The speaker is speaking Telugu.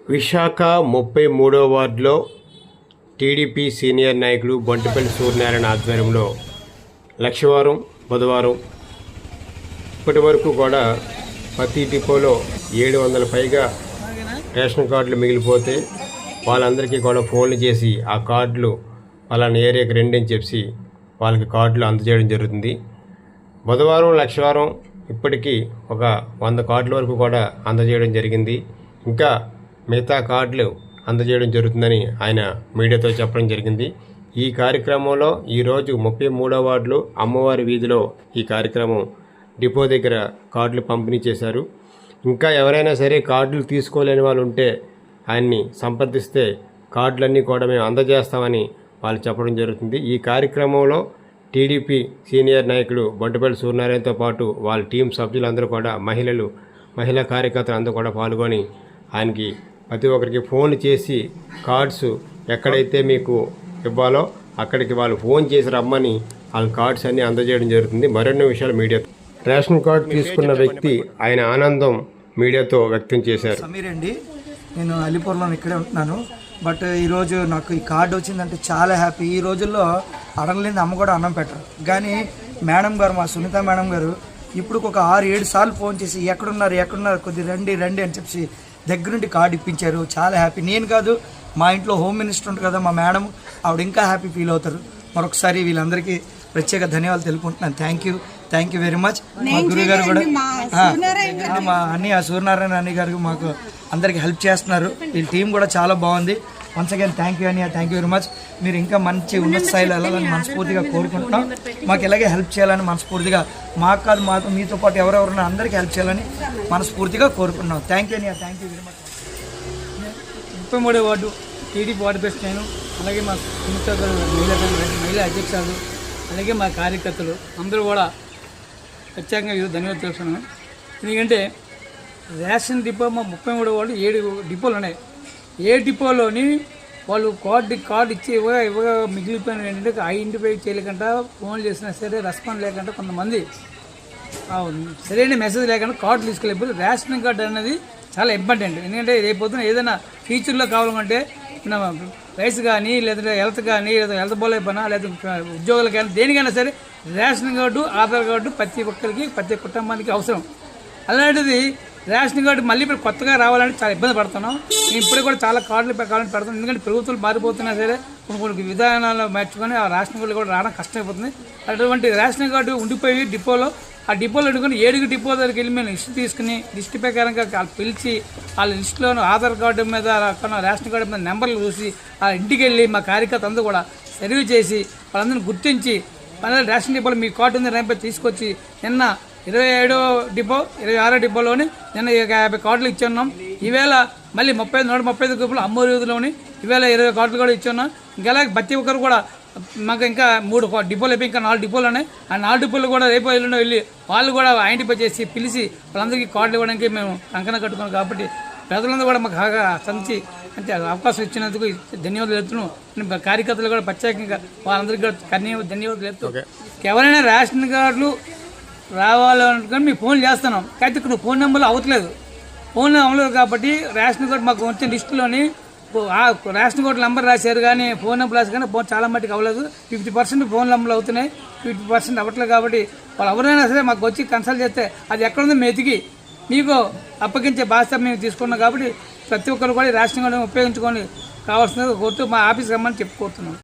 విశాఖ ముప్పై మూడో వార్డులో టీడీపీ సీనియర్ నాయకుడు బొంటిపల్లి సూర్యనారాయణ ఆధ్వర్యంలో లక్షవారం బుధవారం ఇప్పటి వరకు కూడా ప్రతి డిపోలో ఏడు వందల పైగా రేషన్ కార్డులు మిగిలిపోతే వాళ్ళందరికీ కూడా ఫోన్లు చేసి ఆ కార్డులు వాళ్ళని ఏరియాకి రెండని చెప్పి వాళ్ళకి కార్డులు అందజేయడం జరుగుతుంది. బుధవారం లక్షవారం ఇప్పటికీ ఒక వంద కార్డుల వరకు కూడా అందజేయడం జరిగింది. ఇంకా మిగతా కార్డులు అందజేయడం జరుగుతుందని ఆయన మీడియాతో చెప్పడం జరిగింది. ఈ కార్యక్రమంలో ఈరోజు ముప్పై మూడో వార్డులో అమ్మవారి వీధిలో ఈ కార్యక్రమం డిపో దగ్గర కార్డులు పంపిణీ చేశారు. ఇంకా ఎవరైనా సరే కార్డులు తీసుకోలేని వాళ్ళు ఉంటే ఆయన్ని సంప్రదిస్తే కార్డులన్నీ కూడా మేము అందజేస్తామని వాళ్ళు చెప్పడం జరుగుతుంది. ఈ కార్యక్రమంలో టీడీపీ సీనియర్ నాయకుడు బొంటపల్లి సూర్యనారాయణతో పాటు వాళ్ళ టీం సభ్యులందరూ కూడా మహిళలు మహిళా కార్యకర్తలు అందరూ కూడా పాల్గొని ఆయనకి ప్రతి ఒక్కరికి ఫోన్ చేసి కార్డ్స్ ఎక్కడైతే మీకు ఇవ్వాలో అక్కడికి వాళ్ళు ఫోన్ చేసి రమ్మని వాళ్ళ కార్డ్స్ అన్నీ అందజేయడం జరుగుతుంది. మరిన్ని విషయాలు మీడియా రేషన్ కార్డు తీసుకున్న వ్యక్తి ఆయన ఆనందం మీడియాతో వ్యక్తం చేశారు. సమీర్ అండి. నేను అలీపూర్లో ఇక్కడే ఉంటున్నాను. బట్ ఈరోజు నాకు ఈ కార్డు వచ్చిందంటే చాలా హ్యాపీ. ఈ రోజుల్లో అడగలేని అమ్మ కూడా అన్నం పెట్టరు. కానీ మేడం గారు మా సునీత మేడం గారు ఇప్పుడు ఒక ఆరు ఏడు సార్లు ఫోన్ చేసి ఎక్కడున్నారు ఎక్కడున్నారు కొద్ది రండి రండి అని చెప్పి దగ్గరుండి కార్డు ఇప్పించారు. చాలా హ్యాపీ. నేను కాదు మా ఇంట్లో హోమ్ మినిస్టర్ ఉంటుంది కదా మా మేడం ఆవిడ ఇంకా హ్యాపీ ఫీల్ అవుతారు. మరొకసారి వీళ్ళందరికీ ప్రత్యేక ధన్యవాదాలు తెలుపుకుంటున్నాను. Thank you thank you very much మా గురువు గారు కూడా మా అన్ని ఆ సూర్యనారాయణ అన్ని గారు మాకు అందరికి హెల్ప్ చేస్తున్నారు. వీళ్ళ టీం కూడా చాలా బాగుంది. వన్స్ అగైన్ థ్యాంక్ యూ అని థ్యాంక్ యూ వెరీ మచ్ మీరు ఇంకా మంచి ఉన్నత స్థాయిలో వెళ్ళాలని మనస్ఫూర్తిగా కోరుకుంటున్నాం. మాకు ఇలాగే హెల్ప్ చేయాలని మనస్ఫూర్తిగా మాకు కాదు మాకు మీతో పాటు ఎవరెవరున్నా అందరికీ హెల్ప్ చేయాలని మనస్ఫూర్తిగా కోరుకుంటున్నాం. థ్యాంక్ యూ అని థ్యాంక్ యూ వెరీ మచ్ ముప్పై మూడో వార్డు టీడీపీ వార్డు ప్రెసిడెంట్ నేను. అలాగే మా సుమిత్ర గారు మహిళా మహిళా అధ్యక్షులు అలాగే మా కార్యకర్తలు అందరూ కూడా ప్రత్యేకంగా ఈరోజు ధన్యవాదాలు తెలుస్తున్నాను ఎందుకంటే రేషన్ డిపో మా ముప్పై మూడో వార్డు ఏడు డిపోలు ఉన్నాయి. ఏ డిపోలోని వాళ్ళు కార్డు కార్డు ఇచ్చి ఇవ్వగా ఇవ్వగా మిగిలిపోయిన ఏంటంటే ఐడెంటిఫై చేయలేకుండా ఫోన్ చేసినా సరే రెస్పాన్స్ లేకుండా కొంతమంది. సరైన మెసేజ్ లేకుండా కార్డు తీసుకెళ్ళిపోయి రేషన్ కార్డు అనేది చాలా ఇంపార్టెంట్. ఎందుకంటే రేపు ఏదైనా ఫ్యూచర్లో కావాలంటే వయసు కానీ లేదంటే హెల్త్ కానీ లేదా హెల్త్ బాగాలేకపోయినా లేదా ఉద్యోగాలు కానీ దేనికైనా సరే రేషన్ కార్డు ఆధార్ కార్డు ప్రతి ఒక్కరికి ప్రతి కుటుంబానికి అవసరం. అలాంటిది రేషన్ కార్డు మళ్ళీ ఇప్పుడు కొత్తగా రావాలంటే చాలా ఇబ్బంది పడుతున్నాం. మేము ఇప్పుడే కూడా చాలా కార్డులు కావాలని పెడతాను ఎందుకంటే ప్రభుత్వాలు మారిపోతున్నా సరే కొన్ని కొన్ని విధానాలు మార్చుకొని ఆ రేషన్ కార్డులు కూడా రావడం కష్టమైపోతుంది. అటువంటి రేషన్ కార్డు ఉండిపోయి డిపోలో ఆ డిపోలో అడుగుని ఏడుగు డిపో దగ్గరికి వెళ్ళి మేము లిస్ట్ తీసుకుని లిస్ట్ ప్రకారంగా వాళ్ళు పిలిచి వాళ్ళ లిస్టులోను ఆధార్ కార్డు మీద రేషన్ కార్డు మీద నెంబర్లు చూసి ఆ ఇంటికి వెళ్ళి మా కార్యకర్త అందరూ కూడా సర్వీ చేసి వాళ్ళందరిని గుర్తించి మళ్ళీ రేషన్ డిపోలో మీ కార్డు ఉంది రేపే తీసుకొచ్చి నిన్న ఇరవై ఏడో డిపో ఇరవై ఆరో డిపోలోని నిన్న యాభై కార్డులు ఇచ్చున్నాం. ఈవేళ మళ్ళీ ముప్పై నూట ముప్పై ఐదు గ్రూపులు అమ్మూరు వీధిలోని ఈవేళ ఇరవై కార్డులు కూడా ఇచ్చున్నాం. ఇంకా ప్రతి ఒక్కరు కూడా మాకు ఇంకా మూడు డిపోలు అయిపోయి ఇంకా నాలుగు డిపోలు ఉన్నాయి. ఆ నాలుగు డిపోలు కూడా రేపు ఎల్లుండో వెళ్ళి వాళ్ళు కూడా ఐడెంటిఫై చేసి పిలిచి వాళ్ళందరికీ కార్డులు ఇవ్వడానికి మేము కంకణ కట్టుకున్నాం కాబట్టి ప్రజలందరూ కూడా మాకు బాగా సంచి అంటే అవకాశం ఇచ్చినందుకు ధన్యవాదాలు చెప్తున్నాం నేను కార్యకర్తలు కూడా ప్రత్యేకంగా వాళ్ళందరికీ కూడా ధన్యవాదాలు ధన్యవాదాలు చెప్తున్నాం ఎవరైనా రేషన్ కార్డులు రావాలనుకుని మీకు ఫోన్ చేస్తున్నాం. అయితే ఇక్కడ ఫోన్ నెంబర్లు అవట్లేదు. ఫోన్ అవ్వలేదు కాబట్టి రేషన్ కార్డు మాకు వచ్చిన లిస్టులోని రేషన్ కార్డు నెంబర్ రాశారు కానీ ఫోన్ నెంబర్ రాశారు కానీ ఫోన్ చాలా మట్టుకు అవ్వలేదు. ఫిఫ్టీ పర్సెంట్ ఫోన్ నెంబర్లు అవుతున్నాయి. ఫిఫ్టీ పర్సెంట్ అవ్వట్లేదు కాబట్టి వాళ్ళు ఎవరైనా సరే మాకు వచ్చి కన్సల్ట్ చేస్తే అది ఎక్కడుందో మెతికి ఎతికి మీకు అప్పగించే బాధ్యత మేము తీసుకున్నాం కాబట్టి ప్రతి ఒక్కరు కూడా రేషన్ కార్డు ఉపయోగించుకొని కావాల్సింది కోరుతూ మా ఆఫీస్కి రమ్మని చెప్పుకోతున్నాం